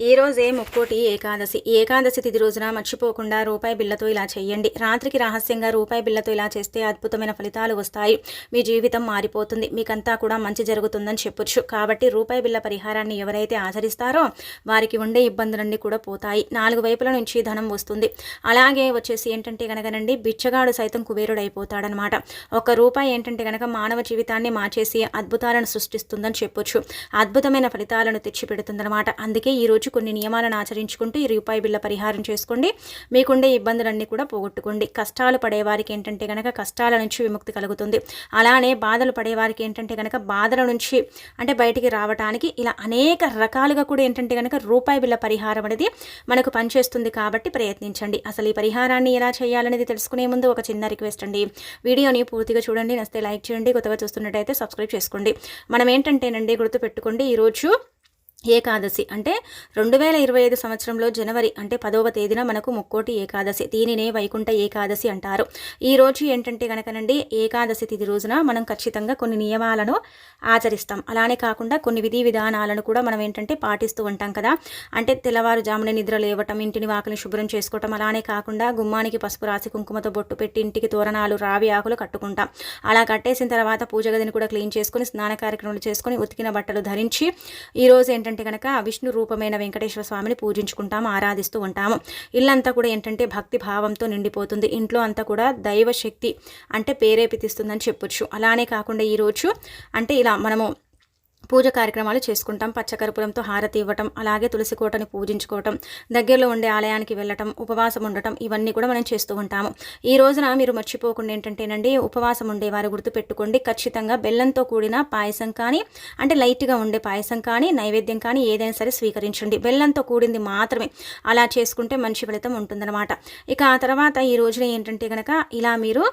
ఈ రోజే ముక్కోటి ఏకాదశి. ఏకాదశి తిథి రోజున మర్చిపోకుండా రూపాయి బిళ్ళతో ఇలా చేయండి. రాత్రికి రహస్యంగా రూపాయి బిళ్ళతో ఇలా చేస్తే అద్భుతమైన ఫలితాలు వస్తాయి. మీ జీవితం మారిపోతుంది. మీకంతా కూడా మంచి జరుగుతుందని చెప్పొచ్చు. కాబట్టి రూపాయి బిళ్ళ పరిహారాన్ని ఎవరైతే ఆచరిస్తారో వారికి ఉండే ఇబ్బందులన్నీ కూడా పోతాయి. నాలుగు వైపుల నుంచి ధనం వస్తుంది. అలాగే వచ్చేసి ఏంటంటే కనుకనండి బిచ్చగాడు సైతం కుబేరుడైపోతాడనమాట. ఒక రూపాయి ఏంటంటే కనుక మానవ జీవితాన్ని మార్చేసి అద్భుతాలను సృష్టిస్తుందని చెప్పొచ్చు. అద్భుతమైన ఫలితాలను తెచ్చిపెడుతుందనమాట. అందుకే ఈ రోజు కొన్ని నియమాలను ఆచరించుకుంటూ ఈ రూపాయి బిళ్ళ పరిహారం చేసుకోండి. మీకుండే ఇబ్బందులన్నీ కూడా పోగొట్టుకోండి. కష్టాలు పడేవారికి ఏంటంటే కనుక కష్టాల నుంచి విముక్తి కలుగుతుంది. అలానే బాధలు పడేవారికి ఏంటంటే కనుక బాధల నుంచి అంటే బయటికి రావడానికి ఇలా అనేక రకాలుగా కూడా ఏంటంటే కనుక రూపాయి బిళ్ళ పరిహారం అనేది మనకు పనిచేస్తుంది కాబట్టి ప్రయత్నించండి. అసలు ఈ పరిహారాన్ని ఎలా చేయాలనేది తెలుసుకునే ముందు ఒక చిన్న రిక్వెస్ట్ అండి. వీడియోని పూర్తిగా చూడండి. నస్తే లైక్ చేయండి. కొత్తగా చూస్తున్నట్టయితే సబ్స్క్రైబ్ చేసుకోండి. మనం ఏంటంటేనండి గుర్తుపెట్టుకోండి. ఈరోజు ఏకాదశి అంటే రెండు వేల ఇరవై ఐదు సంవత్సరంలో జనవరి అంటే పదవ తేదీన మనకు ముక్కోటి ఏకాదశి దీనినే వైకుంఠ ఏకాదశి అంటారు. ఈ రోజు ఏంటంటే కనుకనండి ఏకాదశి తిథి రోజున మనం ఖచ్చితంగా కొన్ని నియమాలను ఆచరిస్తాం. అలానే కాకుండా కొన్ని విధి విధానాలను కూడా మనం ఏంటంటే పాటిస్తూ ఉంటాం కదా. అంటే తెల్లవారుజామున నిద్ర లేవటం ఇంటిని వాకిని శుభ్రం చేసుకోవటం అలానే కాకుండా గుమ్మానికి పసుపు రాసి కుంకుమతో బొట్టు పెట్టి ఇంటికి తోరణాలు రావి ఆకులు కట్టుకుంటాం. అలా కట్టేసిన తర్వాత పూజ గదిని కూడా క్లీన్ చేసుకొని స్నాన కార్యక్రమాలు చేసుకొని ఉతికిన బట్టలు ధరించి ఈరోజు ఏంటంటే ఏంటంటే కనుక విష్ణు రూపమైన వెంకటేశ్వర స్వామిని పూజించుకుంటాము ఆరాధిస్తూ ఉంటాము. ఇల్లంతా కూడా ఏంటంటే భక్తి భావంతో నిండిపోతుంది. ఇంట్లో అంతా కూడా దైవ శక్తి అంటే పేరేపితిస్తుందని చెప్పొచ్చు. అలానే కాకుండా ఈరోజు అంటే ఇలా మనము పూజ కార్యక్రమాలు చేసుకుంటాం. పచ్చకర్పూరంతో హారతి ఇవ్వటం అలాగే తులసి కోటని పూజించుకోవటం దగ్గరలో ఉండే ఆలయానికి వెళ్ళటం ఉపవాసం ఉండటం ఇవన్నీ కూడా మనం చేస్తూ ఉంటాము. ఈ రోజున మీరు మర్చిపోకుండా ఏంటంటేనండి ఉపవాసం ఉండేవారు గుర్తుపెట్టుకోండి. ఖచ్చితంగా బెల్లంతో కూడిన పాయసం కానీ అంటే లైట్గా ఉండే పాయసం కానీ నైవేద్యం కానీ ఏదైనా సరే స్వీకరించండి. బెల్లంతో కూడింది మాత్రమే. అలా చేసుకుంటే మంచి ఫలితం ఉంటుందన్నమాట. ఇక ఆ తర్వాత ఈ రోజున ఏంటంటే కనుక ఇలా మీరు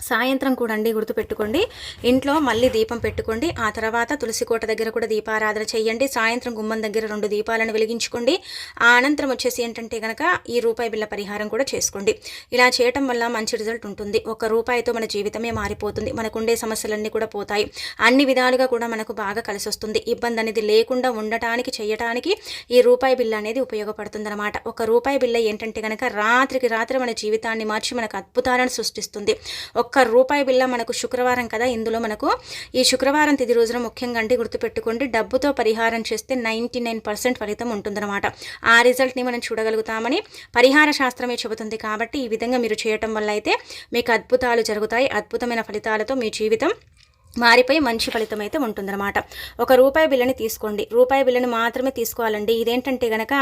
సాయంత్రం కూడా అండి గుర్తుపెట్టుకోండి. ఇంట్లో మళ్ళీ దీపం పెట్టుకోండి. ఆ తర్వాత తులసి కోట దగ్గర కూడా దీపారాధన చేయండి సాయంత్రం గుమ్మం దగ్గర రెండు దీపాలను వెలిగించుకోండి. ఆ అనంతరం వచ్చేసి ఏంటంటే కనుక ఈ రూపాయి బిల్ల పరిహారం కూడా చేసుకోండి. ఇలా చేయటం వల్ల మంచి రిజల్ట్ ఉంటుంది. ఒక రూపాయితో మన జీవితమే మారిపోతుంది. మనకుండే సమస్యలన్నీ కూడా పోతాయి. అన్ని విధాలుగా కూడా మనకు బాగా కలిసి వస్తుంది ఇబ్బంది అనేది లేకుండా ఉండటానికి చేయటానికి ఈ రూపాయి బిల్ల అనేది ఉపయోగపడుతుందన్నమాట. ఒక రూపాయి బిల్ల ఏంటంటే కనుక రాత్రికి రాత్రి మన జీవితాన్ని మార్చి మనకు అద్భుతాలను సృష్టిస్తుంది. ఒక్క రూపాయి బిల్ల మనకు శుక్రవారం కదా. ఇందులో మనకు ఈ శుక్రవారం తిది రోజున ముఖ్యంగా అంటే గుర్తుపెట్టుకోండి డబ్బుతో పరిహారం చేస్తే నైంటీ నైన్ పర్సెంట్ ఫలితం ఉంటుందన్నమాట. ఆ రిజల్ట్ని మనం చూడగలుగుతామని పరిహార శాస్త్రమే చెబుతుంది కాబట్టి ఈ విధంగా మీరు చేయటం వల్ల అయితే మీకు అద్భుతాలు జరుగుతాయి. అద్భుతమైన ఫలితాలతో మీ జీవితం మారిపోయి మంచి ఫలితం అయితే ఉంటుందన్నమాట. ఒక రూపాయి బిల్లని తీసుకోండి. రూపాయి బిల్లని మాత్రమే తీసుకోవాలండి. ఇదేంటంటే గనక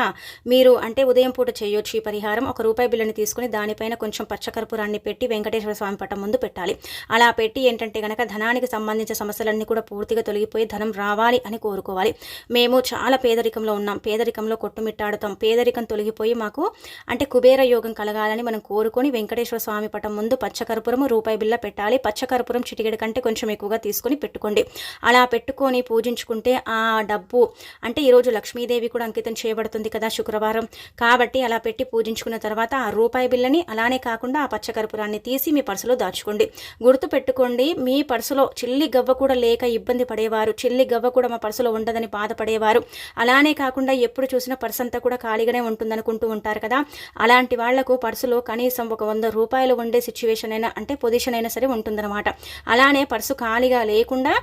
మీరు అంటే ఉదయం పూట చేయొచ్చు ఈ పరిహారం. ఒక రూపాయి బిల్లని తీసుకుని దానిపైన కొంచెం పచ్చకర్పూరాన్ని పెట్టి వెంకటేశ్వర స్వామి పటం ముందు పెట్టాలి. అలా పెట్టి ఏంటంటే గనక ధనానికి సంబంధించిన సమస్యలన్నీ కూడా పూర్తిగా తొలగిపోయి ధనం రావాలి అని కోరుకోవాలి. మేము చాలా పేదరికంలో ఉన్నాం. పేదరికంలో కొట్టుమిట్టాడుతాం. పేదరికం తొలగిపోయి మాకు అంటే కుబేర యోగం కలగాలని మనం కోరుకొని వెంకటేశ్వర స్వామి పటం ముందు పచ్చకర్పూరము రూపాయి బిల్ల పెట్టాలి. పచ్చకర్పూరం చిటికెడు కంటే కొంచెం ఎక్కువగా తీసుకొని పెట్టుకోండి. అలా పెట్టుకొని పూజించుకుంటే ఆ డబ్బు అంటే ఈరోజు లక్ష్మీదేవి కూడా అంకితం చేయబడుతుంది కదా శుక్రవారం. కాబట్టి అలా పెట్టి పూజించుకున్న తర్వాత ఆ రూపాయి బిల్లని అలానే కాకుండా ఆ పచ్చకర్పూరాన్ని తీసి మీ పర్సులో దాచుకోండి. గుర్తు పెట్టుకోండి మీ పర్సులో చిల్లి గవ్వ కూడా లేక ఇబ్బంది పడేవారు. చిల్లి గవ్వ కూడా మా పర్సులో ఉండదని బాధపడేవారు. అలానే కాకుండా ఎప్పుడు చూసినా పర్సు అంతా కూడా ఖాళీగానే ఉంటుందనుకుంటూ ఉంటారు కదా. అలాంటి వాళ్ళకు పర్సులో కనీసం ఒక వంద రూపాయలు ఉండే సిచ్యువేషన్ అయినా అంటే పొజిషన్ అయినా సరే ఉంటుందన్నమాట. అలానే పర్సు ఖాళీగా లేకుండా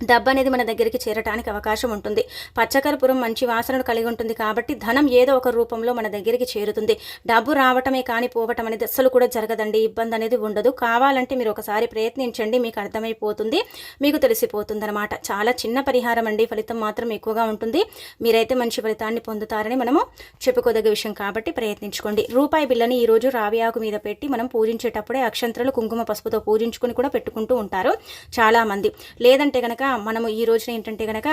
డబ్బు అనేది మన దగ్గరికి చేరటానికి అవకాశం ఉంటుంది. పచ్చకర్పూరం మంచి వాసనను కలిగి ఉంటుంది కాబట్టి ధనం ఏదో ఒక రూపంలో మన దగ్గరికి చేరుతుంది. డబ్బు రావటమే కానీ పోవటం అనేది అస్సలు కూడా జరగదండి. ఇబ్బంది అనేది ఉండదు. కావాలంటే మీరు ఒకసారి ప్రయత్నించండి. మీకు అర్థమైపోతుంది. మీకు తెలిసిపోతుంది అనమాట చాలా చిన్న పరిహారం అండి. ఫలితం మాత్రం ఎక్కువగా ఉంటుంది. మీరైతే మంచి ఫలితాన్ని పొందుతారని మనము చెప్పుకోదగ్గ విషయం కాబట్టి ప్రయత్నించుకోండి. రూపాయి బిల్లని ఈరోజు రావి ఆకు మీద పెట్టి మనం పూజించేటప్పుడే అక్షంతరలు కుంకుమ పసుపుతో పూజించుకుని కూడా పెట్టుకుంటూ ఉంటారు చాలామంది. లేదంటే కనుక మనము ఈ రోజున ఏంటంటే కనుక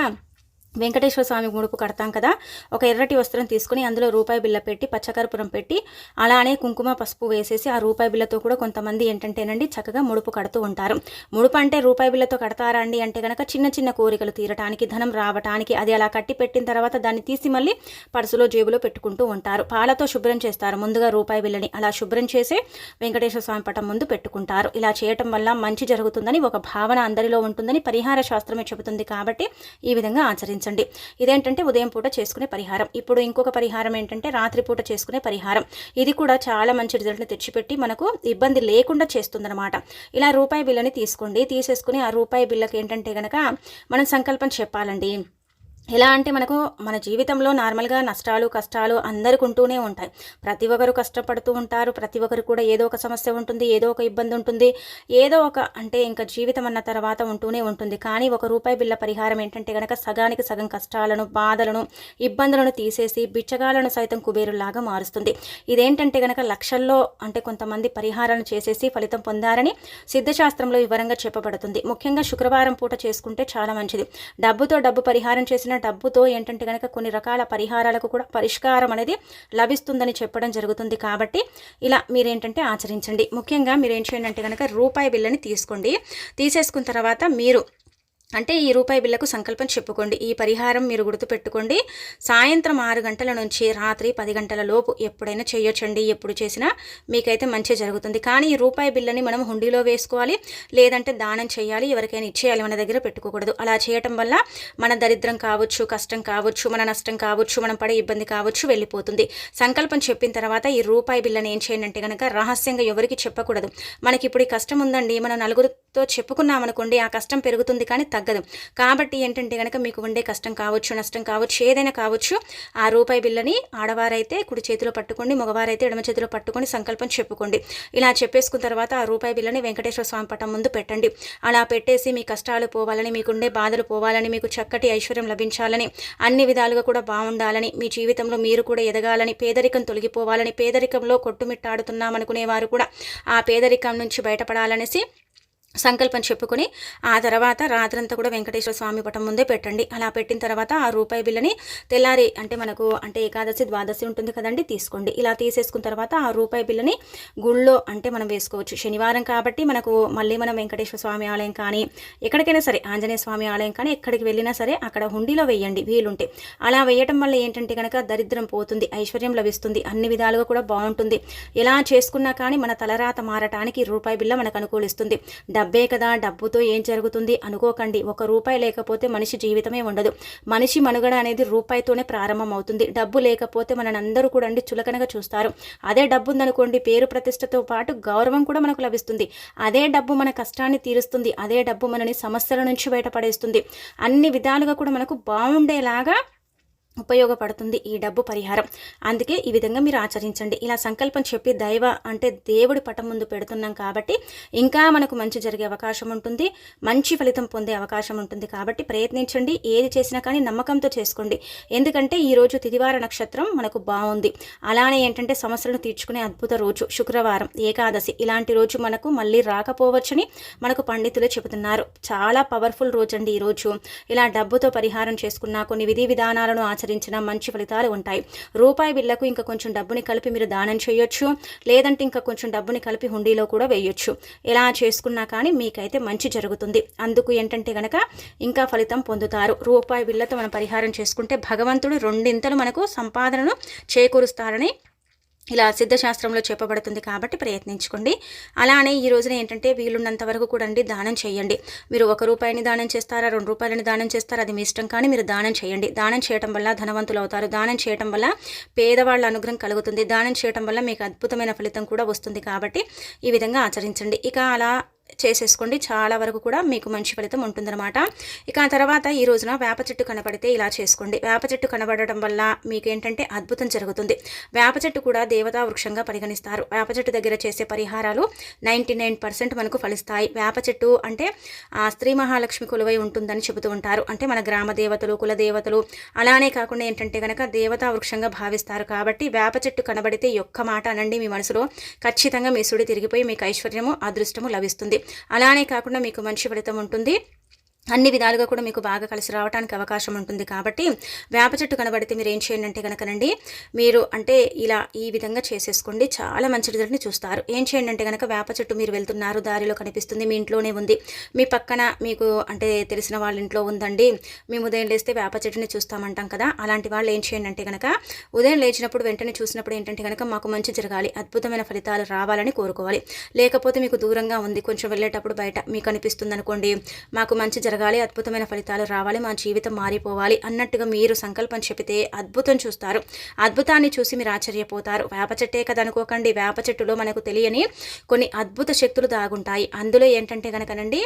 వెంకటేశ్వర స్వామి ముడుపు కడతాం కదా ఒక ఎర్రటి వస్త్రం తీసుకుని అందులో రూపాయి బిల్ల పెట్టి పచ్చకర్పూరం పెట్టి అలానే కుంకుమ పసుపు వేసేసి ఆ రూపాయి బిల్లతో కూడా కొంతమంది ఏంటంటేనండి చక్కగా ముడుపు కడుతూ ఉంటారు. ముడుపు అంటే రూపాయి బిల్లతో కడతారా అండి అంటే కనుక చిన్న చిన్న కోరికలు తీరటానికి ధనం రావటానికి అది అలా కట్టి పెట్టిన తర్వాత దాన్ని తీసి మళ్ళీ పర్సులో జేబులో పెట్టుకుంటూ ఉంటారు. పాలతో శుభ్రం చేస్తారు. ముందుగా రూపాయి బిల్లని అలా శుభ్రం చేసి వెంకటేశ్వర స్వామి పటం ముందు పెట్టుకుంటారు. ఇలా చేయటం వల్ల మంచి జరుగుతుందని ఒక భావన అందరిలో ఉంటుందని పరిహార శాస్త్రమే చెబుతుంది కాబట్టి ఈ విధంగా ఆచరించారు ఆచరించండి ఇదేంటంటే ఉదయం పూట చేసుకునే పరిహారం. ఇప్పుడు ఇంకొక పరిహారం ఏంటంటే రాత్రి పూట చేసుకునే పరిహారం. ఇది కూడా చాలా మంచి రిజల్ట్ని తెచ్చిపెట్టి మనకు ఇబ్బంది లేకుండా చేస్తుందన్నమాట. ఇలా రూపాయి బిల్లని తీసుకోండి. తీసేసుకుని ఆ రూపాయి బిల్లకి ఏంటంటే కనుక మనం సంకల్పం చెప్పాలండి. ఎలా అంటే మనకు మన జీవితంలో నార్మల్గా నష్టాలు కష్టాలు అందరికి ఉంటూనే ఉంటాయి. ప్రతి ఒక్కరు కష్టపడుతూ ఉంటారు. ప్రతి ఒక్కరు కూడా ఏదో ఒక సమస్య ఉంటుంది ఏదో ఒక ఇబ్బంది ఉంటుంది ఏదో ఒక అంటే ఇంకా జీవితం అన్న తర్వాత ఉంటూనే ఉంటుంది. కానీ ఒక రూపాయి బిల్ల పరిహారం ఏంటంటే కనుక సగానికి సగం కష్టాలను బాధలను ఇబ్బందులను తీసేసి బిచ్చగాలను సైతం కుబేరులాగా మారుస్తుంది. ఇదేంటంటే కనుక లక్షల్లో అంటే కొంతమంది పరిహారాలను చేసేసి ఫలితం పొందారని సిద్ధశాస్త్రంలో వివరంగా చెప్పబడుతుంది. ముఖ్యంగా శుక్రవారం పూట చేసుకుంటే చాలా మంచిది. డబ్బుతో డబ్బు పరిహారం చేసిన డబ్బుతో ఏంటంటే కనుక కొన్ని రకాల పరిహారాలకు కూడా పరిష్కారం అనేది లభిస్తుందని చెప్పడం జరుగుతుంది కాబట్టి ఇలా మీరేంటంటే ఆచరించండి. ముఖ్యంగా మీరు ఏం చేయండి అంటే కనుక రూపాయి బిల్లని తీసుకోండి. తీసేసుకున్న తర్వాత మీరు అంటే ఈ రూపాయి బిల్లకు సంకల్పం చెప్పుకోండి. ఈ పరిహారం మీరు గుర్తుపెట్టుకోండి. సాయంత్రం ఆరు గంటల నుంచి రాత్రి పది గంటల లోపు ఎప్పుడైనా చేయొచ్చండి. ఎప్పుడు చేసినా మీకైతే మంచి జరుగుతుంది. కానీ ఈ రూపాయి బిల్లని మనం హుండీలో వేసుకోవాలి. లేదంటే దానం చేయాలి. ఎవరికైనా ఇచ్చేయాలి. మన దగ్గర పెట్టుకోకూడదు. అలా చేయటం వల్ల మన దరిద్రం కావచ్చు కష్టం కావచ్చు మన నష్టం కావచ్చు మనం పడే ఇబ్బంది కావచ్చు వెళ్ళిపోతుంది. సంకల్పం చెప్పిన తర్వాత ఈ రూపాయి బిల్లని ఏం చేయండి అంటే కనుక రహస్యంగా ఎవరికి చెప్పకూడదు. మనకి ఇప్పుడు ఈ కష్టం ఉందండి. మనం తో చెప్పుకున్నామనుకోండి ఆ కష్టం పెరుగుతుంది కానీ తగ్గదు. కాబట్టి ఏంటంటే కనుక మీకు ఉండే కష్టం కావచ్చు నష్టం కావచ్చు ఏదైనా కావచ్చు ఆ రూపాయి బిల్లని ఆడవారైతే కుడి చేతిలో పట్టుకోండి మగవారైతే ఎడమ చేతిలో పట్టుకొని సంకల్పం చెప్పుకోండి. ఇలా చెప్పేసుకున్న తర్వాత ఆ రూపాయి బిల్లని వెంకటేశ్వర స్వామి పటం ముందు పెట్టండి. అలా పెట్టేసి మీ కష్టాలు పోవాలని మీకుండే బాధలు పోవాలని మీకు చక్కటి ఐశ్వర్యం లభించాలని అన్ని విధాలుగా కూడా బాగుండాలని మీ జీవితంలో మీరు కూడా ఎదగాలని పేదరికం తొలగిపోవాలని పేదరికంలో కొట్టుమిట్టాడుతున్నామనుకునే వారు కూడా ఆ పేదరికం నుంచి బయటపడాలనేసి సంకల్పం చెప్పుకొని ఆ తర్వాత రాత్రంతా కూడా వెంకటేశ్వర స్వామి పటం ముందే పెట్టండి. అలా పెట్టిన తర్వాత ఆ రూపాయి బిల్లని తెల్లారి అంటే మనకు అంటే ఏకాదశి ద్వాదశి ఉంటుంది కదండి తీసుకోండి. ఇలా తీసేసుకున్న తర్వాత ఆ రూపాయి బిల్లని గుళ్ళో అంటే మనం వేసుకోవచ్చు. శనివారం కాబట్టి మనకు మళ్ళీ మనం వెంకటేశ్వర స్వామి ఆలయం కానీ ఎక్కడికైనా సరే ఆంజనేయ స్వామి ఆలయం కానీ ఎక్కడికి వెళ్ళినా సరే అక్కడ హుండీలో వేయండి వీలుంటే. అలా వేయటం వల్ల ఏంటంటే కనుక దరిద్రం పోతుంది ఐశ్వర్యం లభిస్తుంది అన్ని విధాలుగా కూడా బాగుంటుంది. ఎలా చేసుకున్నా కానీ మన తలరాత మారటానికి రూపాయి బిల్ల మనకు అనుకూలిస్తుంది. డబ్బే కదా డబ్బుతో ఏం జరుగుతుంది అనుకోకండి. ఒక రూపాయి లేకపోతే మనిషి జీవితమే ఉండదు. మనిషి మనుగడ అనేది రూపాయితోనే ప్రారంభం అవుతుంది డబ్బు లేకపోతే మనని అందరూ కూడా అండి చులకనగా చూస్తారు. అదే డబ్బు ఉందనుకోండి పేరు ప్రతిష్టతో పాటు గౌరవం కూడా మనకు లభిస్తుంది. అదే డబ్బు మన కష్టాన్ని తీరుస్తుంది. అదే డబ్బు మనని సమస్యల నుంచి బయటపడేస్తుంది. అన్ని విధాలుగా కూడా మనకు బాగుండేలాగా ఉపయోగపడుతుంది ఈ డబ్బు పరిహారం. అందుకే ఈ విధంగా మీరు ఆచరించండి. ఇలా సంకల్పం చెప్పి దైవ అంటే దేవుడి పటం ముందు పెడుతున్నాం కాబట్టి ఇంకా మనకు మంచి జరిగే అవకాశం ఉంటుంది. మంచి ఫలితం పొందే అవకాశం ఉంటుంది కాబట్టి ప్రయత్నించండి. ఏది చేసినా కానీ నమ్మకంతో చేసుకోండి. ఎందుకంటే ఈరోజు తిదివార నక్షత్రం మనకు బాగుంది. అలానే ఏంటంటే సమస్యలను తీర్చుకునే అద్భుత రోజు శుక్రవారం ఏకాదశి. ఇలాంటి రోజు మనకు మళ్ళీ రాకపోవచ్చని మనకు పండితులే చెబుతున్నారు. చాలా పవర్ఫుల్ రోజు అండి ఈరోజు ఇలా డబ్బుతో పరిహారం చేసుకున్న కొన్ని విధి విధానాలను ఆచరి అనుసరించినా మంచి ఫలితాలు ఉంటాయి. రూపాయి బిల్లకు ఇంకా కొంచెం డబ్బుని కలిపి మీరు దానం చేయొచ్చు. లేదంటే ఇంకా కొంచెం డబ్బుని కలిపి హుండీలో కూడా వేయొచ్చు. ఎలా చేసుకున్నా కానీ మీకైతే మంచి జరుగుతుంది. అందుకు ఏంటంటే గనక ఇంకా ఫలితం పొందుతారు. రూపాయి బిల్లతో మనం పరిహారం చేసుకుంటే భగవంతుడు రెండింతలు మనకు సంపాదనను చేకూరుస్తారని ఇలా సిద్ధశాస్త్రంలో చెప్పబడుతుంది కాబట్టి ప్రయత్నించుకోండి. అలానే ఈ రోజున ఏంటంటే వీలున్నంత వరకు కూడా అండి దానం చేయండి. మీరు ఒక రూపాయిని దానం చేస్తారా రెండు రూపాయలని దానం చేస్తారా అది మీ ఇష్టం కానీ మీరు దానం చేయండి. దానం చేయటం వల్ల ధనవంతులు అవుతారు. దానం చేయటం వల్ల పేదవాళ్ళ అనుగ్రహం కలుగుతుంది. దానం చేయటం వల్ల మీకు అద్భుతమైన ఫలితం కూడా వస్తుంది కాబట్టి ఈ విధంగా ఆచరించండి. ఇక అలా చేసేసుకోండి. చాలా వరకు కూడా మీకు మంచి ఫలితం ఉంటుందన్నమాట. ఇక ఆ తర్వాత ఈ రోజున వేప చెట్టు కనబడితే ఇలా చేసుకోండి. వేప చెట్టు కనబడటం వల్ల మీకు ఏంటంటే అద్భుతం జరుగుతుంది. వేప చెట్టు కూడా దేవతా వృక్షంగా పరిగణిస్తారు. వేప చెట్టు దగ్గర చేసే పరిహారాలు నైంటీ నైన్ పర్సెంట్ మనకు ఫలిస్తాయి. వేప చెట్టు అంటే ఆ స్త్రీ మహాలక్ష్మి కొలువై ఉంటుందని చెబుతూ ఉంటారు. అంటే మన గ్రామ దేవతలు కుల దేవతలు అలానే కాకుండా ఏంటంటే కనుక దేవతా వృక్షంగా భావిస్తారు కాబట్టి వేప చెట్టు కనబడితే ఒక్క మాట అనండి మీ మనసులో. ఖచ్చితంగా మీ సుడి తిరిగిపోయి మీకు ఐశ్వర్యము అదృష్టము లభిస్తుంది. అలానే కాకుండా మీకు మంచి ఫలితం ఉంటుంది. అన్ని విధాలుగా కూడా మీకు బాగా కలిసి రావడానికి అవకాశం ఉంటుంది కాబట్టి వేప చెట్టు కనబడితే మీరు ఏం చేయండి అంటే కనుకనండి మీరు అంటే ఇలా ఈ విధంగా చేసేసుకోండి. చాలా మంచి రిజల్ట్ని చూస్తారు. ఏం చేయండి అంటే కనుక వేప చెట్టు మీరు వెళ్తున్నారు దారిలో కనిపిస్తుంది మీ ఇంట్లోనే ఉంది. మీ పక్కన మీకు అంటే తెలిసిన వాళ్ళ ఇంట్లో ఉందండి. మేము ఉదయం లేస్తే వేప చెట్టుని చూస్తామంటాం కదా. అలాంటి వాళ్ళు ఏం చేయండి అంటే కనుక ఉదయం లేచినప్పుడు వెంటనే చూసినప్పుడు ఏంటంటే కనుక మాకు మంచి జరగాలి అద్భుతమైన ఫలితాలు రావాలని కోరుకోవాలి. లేకపోతే మీకు దూరంగా ఉంది కొంచెం వెళ్ళేటప్పుడు బయట మీకు అనిపిస్తుంది అనుకోండి మాకు మంచి జరగాలి జరగాలి అద్భుతమైన ఫలితాలు రావాలి మా జీవితం మారిపోవాలి అన్నట్టుగా మీరు సంకల్పం చెబితే అద్భుతం చూస్తారు. అద్భుతాన్ని చూసి మీరు ఆశ్చర్యపోతారు. వేప చెట్టే కదా అనుకోకండి. వేప చెట్టులో మనకు తెలియని కొన్ని అద్భుత శక్తులు దాగుంటాయి. అందులో ఏంటంటే కనుకనండి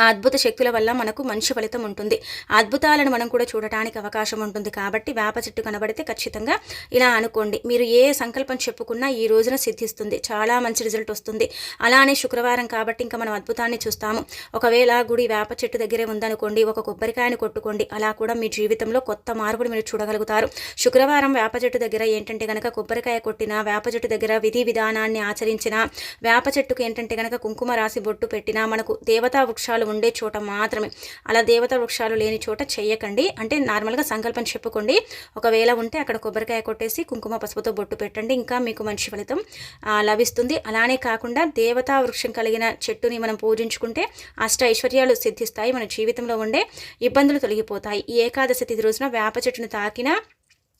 ఆ అద్భుత శక్తుల వల్ల మనకు మంచి ఫలితం ఉంటుంది. అద్భుతాలను మనం కూడా చూడటానికి అవకాశం ఉంటుంది. కాబట్టి వేప చెట్టు కనబడితే ఖచ్చితంగా ఇలా అనుకోండి. మీరు ఏ సంకల్పం చెప్పుకున్నా ఈ రోజున సిద్ధిస్తుంది. చాలా మంచి రిజల్ట్ వస్తుంది. అలానే శుక్రవారం కాబట్టి ఇంకా మనం అద్భుతాన్ని చూస్తాము. ఒకవేళ గుడి వేప చెట్టు దగ్గరే ఉందనుకోండి ఒక కొబ్బరికాయను కొట్టుకోండి అలా కూడా మీ జీవితంలో కొత్త మార్పులు మీరు చూడగలుగుతారు. శుక్రవారం వేప చెట్టు దగ్గర ఏంటంటే కనుక కొబ్బరికాయ కొట్టినా వేప చెట్టు దగ్గర విధి విధానాన్ని ఆచరించిన వేప చెట్టుకు ఏంటంటే కనుక కుంకుమ రాసి బొట్టు పెట్టినా మనకు దేవతా వృక్షాలు దేవతలు ఉండే చోట మాత్రమే. అలా దేవత వృక్షాలు లేని చోట చేయకండి అంటే నార్మల్గా సంకల్పం చెప్పుకోండి. ఒకవేళ ఉంటే అక్కడ కొబ్బరికాయ కొట్టేసి కుంకుమ పసుపుతో బొట్టు పెట్టండి. ఇంకా మీకు మంచి ఫలితం లభిస్తుంది. అలానే కాకుండా దేవతా వృక్షం కలిగిన చెట్టుని మనం పూజించుకుంటే అష్ట ఐశ్వర్యాలు సిద్ధిస్తాయి. మన జీవితంలో ఉండే ఇబ్బందులు తొలగిపోతాయి. ఈ ఏకాదశి తిథి రోజున వేప చెట్టును తాకినా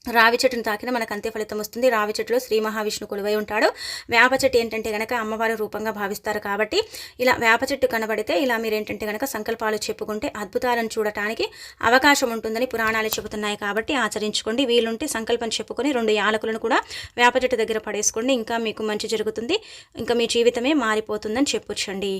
రావి చెట్టును తాకిన మనకు అంతే ఫలితం వస్తుంది. రావి చెట్టులో శ్రీ మహావిష్ణు కొలువై ఉంటాడు. వేప చెట్టు ఏంటంటే కనుక అమ్మవారి రూపంగా భావిస్తారు కాబట్టి ఇలా వేప చెట్టు కనబడితే ఇలా మీరు ఏంటంటే కనుక సంకల్పాలు చెప్పుకుంటే అద్భుతాలను చూడటానికి అవకాశం ఉంటుందని పురాణాలు చెబుతున్నాయి కాబట్టి ఆచరించుకోండి. వీలుంటే సంకల్పం చెప్పుకొని రెండు యాలకులను కూడా వేప చెట్టు దగ్గర పడేసుకోండి. ఇంకా మీకు మంచి జరుగుతుంది. ఇంకా మీ జీవితమే మారిపోతుందని చెప్పొచ్చండి.